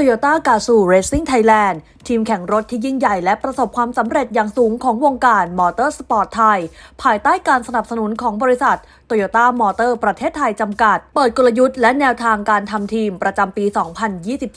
Toyota g a z o Racing Thailand ทีมแข่งรถที่ยิ่งใหญ่และประสบความสำเร็จอย่างสูงของวงการมอเตอร์สปอร์ตไทย ภายใต้การสนับสนุนของบริษัท Toyota Motor ประเทศไทยจำกัด เปิดกลยุทธ์และแนวทางการทำทีมประจำปี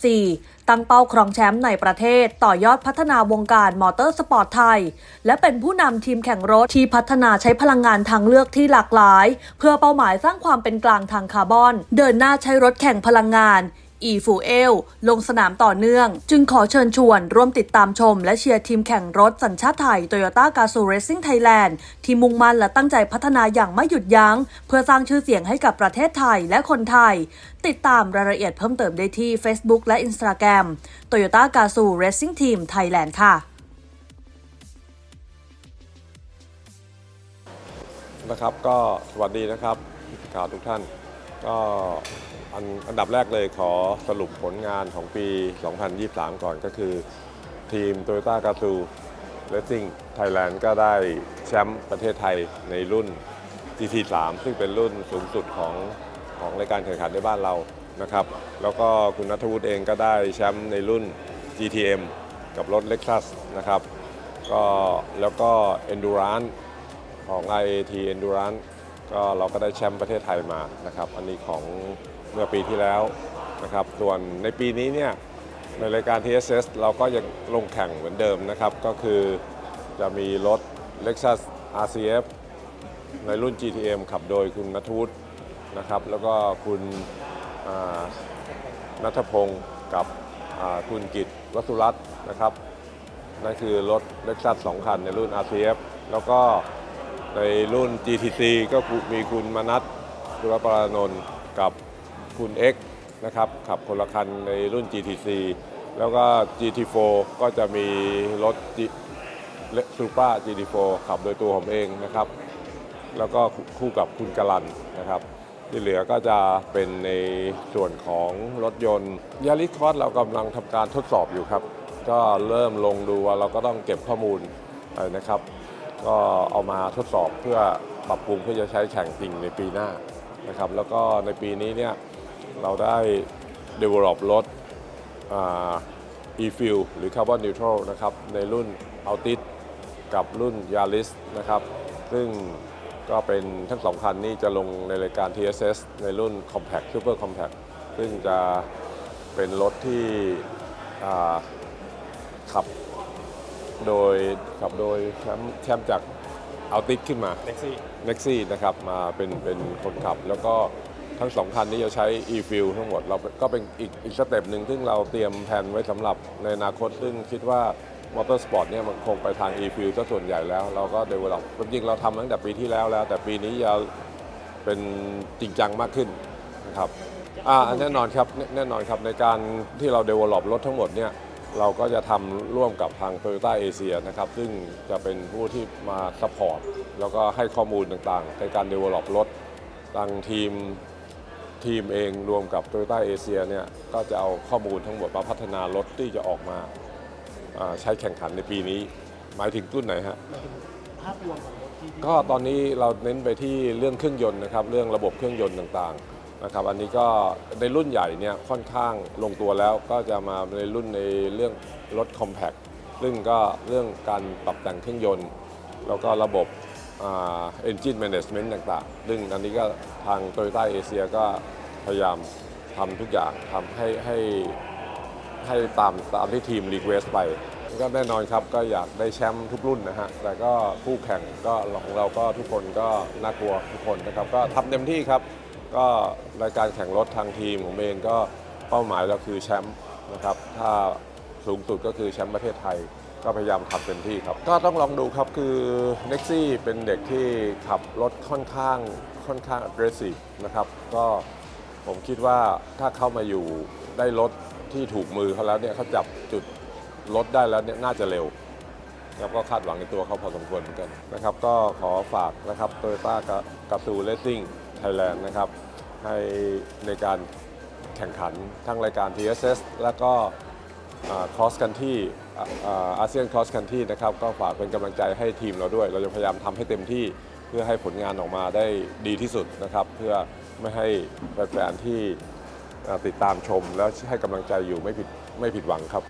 2024 ตั้งเป้าครองแชมป์ในประเทศต่อยอดพัฒนาวงการมอเตอร์สปอร์ตไทย และเป็นผู้นำทีมแข่งรถที่พัฒนาใช้พลังงานทางเลือกที่หลากหลาย เพื่อเป้าหมายสร้างความเป็นกลางทางคาร์บอน เดินหน้าใช้รถแข่งพลังงาน e f u e l ลลงสนามต่อเนื่อง จึงขอเชิญชวนร่วมติดตามชม และเชียร์ทีมแข่งรถสัญชาติไทย Toyota g a z o Racing Thailand ที่มุ่งมั่นและตั้งใจพัฒนาอย่างไม่หยุดยัง้ง เพื่อสร้างชื่อเสียงให้กับประเทศไทยและคนไทย ติดตามรายละเอียดเพิ่มเติมได้ที่ Facebook และ Instagram Toyota g a z o Racing Team Thailand ค่ะนะครับก็สวัสดีนะครับข่าวทุกท่าน ก็อันอันดับแรกเลยขอสรุปผลงานของปี 2023 ก่อนก็คือทีม Toyota g a z o Racing Thailand ก็ได้แชมป์ประเทศไทยในรุ่น GT3 ซึ่งเป็นรุ่นสูงสุดของของรายการแข่งขันในบ้านเรานะครับ แล้วก็คุณนัทวุฒิเองก็ได้แชมป์ในรุ่น GTM กับรถ Lexus นะครับ ก็แล้วก็ Endurance ของ IAT Endurance ก็เราก็ได้แชมป์ประเทศไทยมานะครับ อันนี้ของเมื่อปีที่แล้วนะครับ ส่วนในปีนี้เนี่ยในรายการ TSS เราก็ยังลงแข่งเหมือนเดิมนะครับ ก็คือจะมีรถ Lexus RCF ในรุ่น GTM ขับโดยคุณนัทวุฒินะครับ แล้วก็คุณนัทพงศ์กับคุณกิตวัสุรัตน์นะครับ นั่นคือรถ Lexus 2 คันในรุ่น RCF แล้วก็ ในรุ่น GTC ก็มีคุณมนัทดุรปรานนท์กับคุณ X นะครับขับคนละคันในรุ่น GTC แล้วก็ GT4 ก็จะมีรถซูเปอร์ GT4 ขับโดยตัวผมเองนะครับ แล้วก็คู่กับคุณกลันนะครับ ที่เหลือก็จะเป็นในส่วนของรถยนต์ยาริคอสเรากำลังทำการทดสอบอยู่ครับ ก็เริ่มลงดูว่าเราก็ต้องเก็บข้อมูลนะครับ ก็เอามาทดสอบเพื่อปรับปรุงเพื่อจะใช้แข่งจริงในปีหน้านะครับแล้วก็ในปีนี้เนี่ยเราได้ develop รถ e-fuel หรือ carbon neutral นะครับในรุ่น Altis กับรุ่น Yaris นะครับซึ่งก็เป็นทั้งสองคันนี้จะลงในรายการ TSS ในรุ่น Compact Super Compact ซึ่งจะเป็นรถที่ขับ โดยขับโดยแชมป์แชมป์จากเอาติขึ้นมา เล็กซี่ n e x ซี่นะครับมาเป็นเป็นคนขับ แล้วก็ทั้งสองคันนี้จะใช้ e-fuel ทั้งหมดเราก็เป็นอีกอีกสเต็ปหนึ่งซึ่งเราเตรียมแผนไว้สำหรับในอนาคต ซึ่งคิดว่ามอเตอร์สปอร์ตเนี่ยมันคงไปทาง e-fuel ซะส่วนใหญ่แล้ว เราก็ develop จริงๆเราทำตั้งแต่ปีที่แล้วแล้ว แต่ปีนี้จะเป็นจริงจังมากขึ้นนะครับอ่าแน่นอนครับแน่แน่นอนครับในการที่เรา develop รถทั้งหมดเนี่ย เราก็จะทำร่วมกับทาง Toyota Asia นะครับ ซึ่งจะเป็นผู้ที่มา support แล้วก็ให้ข้อมูลต่างๆ ในการ develop รถทางทีมทีมเองรวมกับ Toyota Asia เนี่ยก็จะเอาข้อมูลทั้งหมดมาพัฒนารถที่จะออกมาอ่าใช้แข่งขันในปีนี้ หมายถึงรุ่นไหนฮะภาพรวมของรถที่ก็ตอนนี้เราเน้นไปที่เรื่องเครื่องยนต์นะครับ เรื่องระบบเครื่องยนต์ต่างๆ นะครับอันนี้ก็ในรุ่นใหญ่เนี่ยค่อนข้างลงตัวแล้วก็จะมาในรุ่นในเรื่องรถ compact ซึ่งก็เรื่องการปรับแต่งเครื่องยนต์ แล้วก็ระบบอ่า engine management ต่างๆ ซึ่งอันนี้ก็ทาง Toyota Asia ก็พยายามทำทุกอย่างทำให้ให้ให้ตามตามที่ทีมรีเควสไป ก็แน่นอนครับก็อยากได้แชมป์ทุกรุ่นนะฮะ แต่ก็คู่แข่งก็ของเราก็ทุกคนก็น่ากลัวทุกคนนะครับ ก็ทำเต็มที่ครับ ก็รายการแข่งรถทางทีมผมเองก็เป้าหมายเราคือแชมป์นะครับ ถ้าสูงสุดก็คือแชมป์ประเทศไทย ก็พยายามทำเต็มที่ครับ ก็ต้องลองดูครับคือเน็กซี่เป็นเด็กที่ขับรถค่อนข้างค่อนข้าง aggressive นะครับ ก็ผมคิดว่าถ้าเข้ามาอยู่ได้รถที่ถูกมือเขาแล้วเนี่ยเขาจับจุดรถได้แล้วเนี่ยน่าจะเร็วแล้วก็คาดหวังในตัวเขาพอสมควรเหมือนกันนะครับ ก็ขอฝากนะครับโตโยต้ากาซูเลสซิ่ง ไทยแลนด์นะครับให้ในการแข่งขันทั้งรายการ TSS แล้วก็คอสกันที่อาเซียนคอสกันที่นะครับก็ฝากเป็นกำลังใจให้ทีมเราด้วย เราจะพยายามทำให้เต็มที่เพื่อให้ผลงานออกมาได้ดีที่สุดนะครับ เพื่อไม่ให้แฟนๆที่ติดตามชมแล้วให้กำลังใจอยู่ไม่ผิดไม่ผิดหวังครับ